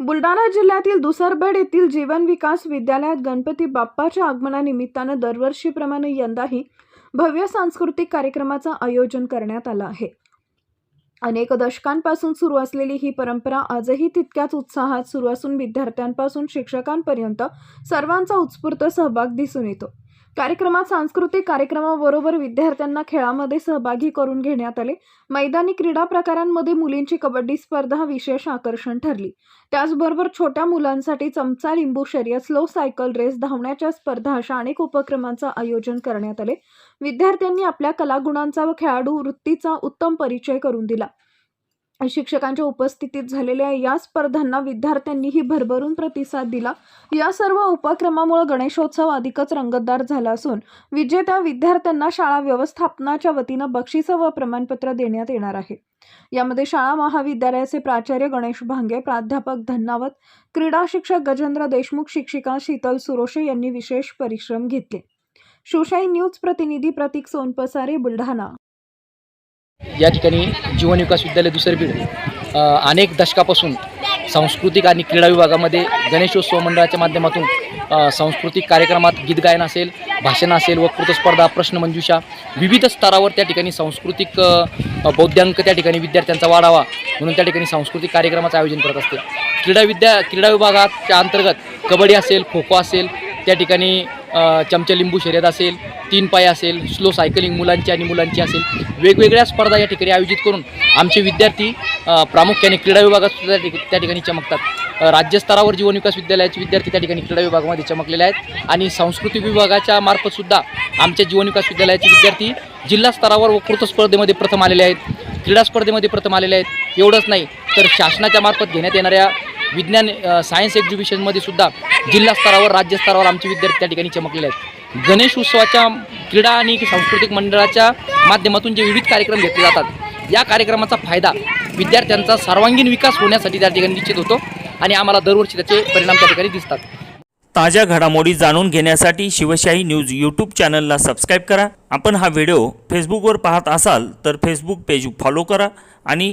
बुलढाणा जिल्ह्यातील दुसरबेड येथील जीवन विकास विद्यालयात गणपती बाप्पाच्या आगमनानिमित्तानं दरवर्षीप्रमाणे यंदाही भव्य सांस्कृतिक कार्यक्रमाचं आयोजन करण्यात आलं आहे. अनेक दशकांपासून सुरू असलेली ही परंपरा आजही तितक्याच उत्साहात सुरू असून विद्यार्थ्यांपासून शिक्षकांपर्यंत सर्वांचा उत्स्फूर्त सहभाग दिसून येतो. कार्यक्रमात सांस्कृतिक कार्यक्रमाबरोबर विद्यार्थ्यांना खेळामध्ये सहभागी करून घेण्यात आले. मैदानी क्रीडा प्रकारांमध्ये मुलींची कबड्डी स्पर्धा विशेष आकर्षण ठरली. त्याचबरोबर छोट्या मुलांसाठी चमचा लिंबू शर्यत स्लो सायकल रेस धावण्याच्या स्पर्धा अशा अनेक उपक्रमांचं आयोजन करण्यात आले. विद्यार्थ्यांनी आपल्या कलागुणांचा व खेळाडू वृत्तीचा उत्तम परिचय करून दिला. शिक्षकांच्या उपस्थितीत झालेल्या या स्पर्धांना विद्यार्थ्यांनीही भरभरून प्रतिसाद दिला. या सर्व उपक्रमामुळे गणेशोत्सव अधिकच रंगतदार झाला असून विजेत्या विद्यार्थ्यांना शाळा व्यवस्थापनाच्या वतीनं बक्षिसं व प्रमाणपत्र देण्यात येणार आहे. यामध्ये शाळा महाविद्यालयाचे प्राचार्य गणेश भांगे प्राध्यापक धन्नावत क्रीडा शिक्षक गजेंद्र देशमुख शिक्षिका शीतल सुरोशे यांनी विशेष परिश्रम घेतले. शिवशाही न्यूज प्रतिनिधी प्रतीक सोनपसारे बुलढाणा. या ठिकाणी जीवन विकास विद्यालय दुसरे बीड अनेक दशकापासून सांस्कृतिक आणि क्रीडा विभागामध्ये गणेशोत्सव मंडळाच्या माध्यमातून सांस्कृतिक कार्यक्रमात गीत गायन असेल भाषण असेल वक्तृत्व स्पर्धा प्रश्नमंजुषा विविध स्तरावर त्या ठिकाणी सांस्कृतिक बौद्ध्यांक बौद्धांक त्या ठिकाणी विद्यार्थ्यांचा वाढावा म्हणून त्या ठिकाणी सांस्कृतिक कार्यक्रमाचं आयोजन करत असते. क्रीडा विद्या क्रीडा विभागाच्या अंतर्गत कबड्डी असेल खो खो असेल त्या ठिकाणी चमचा लिंबू शर्यत असेल तीन पाय असेल स्लो सायकलिंग मुलांची आणि मुलांची असेल वेगवेगळ्या स्पर्धा या ठिकाणी आयोजित करून आमचे विद्यार्थी प्रामुख्याने क्रीडा विभागात सुद्धा त्या ठिक- त्या ठिकाणी चमकतात. राज्यस्तरावर जीवनविकास विद्यालयाचे विद्यार्थी त्या ठिकाणी क्रीडा विभागामध्ये चमकलेले आहेत आणि सांस्कृतिक विभागाच्या मार्फतसुद्धा आमच्या जीवनविकास विद्यालयाचे विद्यार्थी जिल्हा स्तरावर वकृत स्पर्धेमध्ये प्रथम आलेले आहेत. क्रीडा स्पर्धेमध्ये प्रथम आलेले आहेत. एवढंच नाही तर शासनाच्या मार्फत घेण्यात येणाऱ्या विज्ञान सायन्स एक्झिबिशनमध्ये सुद्धा जिल्हा स्तरावर राज्य स्तरावर आमचे विद्यार्थी त्या ठिकाणी चमकलेले आहेत. गणेश उत्सवाच्या क्रीडा आणि सांस्कृतिक मंडळाच्या माध्यमातून जे विविध कार्यक्रम घेतले जातात या कार्यक्रमाचा फायदा विद्यार्थ्यांचा सर्वांगीण विकास होण्यासाठी त्या ठिकाणी निश्चित होतो आणि आम्हाला दरवर्षी त्याचे परिणाम त्या ठिकाणी दिसतात. ताज्या घडामोडी जाणून घेण्यासाठी शिवशाही न्यूज यूट्यूब चॅनलला सबस्क्राईब करा. आपण हा व्हिडिओ फेसबुकवर पाहत असाल तर फेसबुक पेज फॉलो करा आणि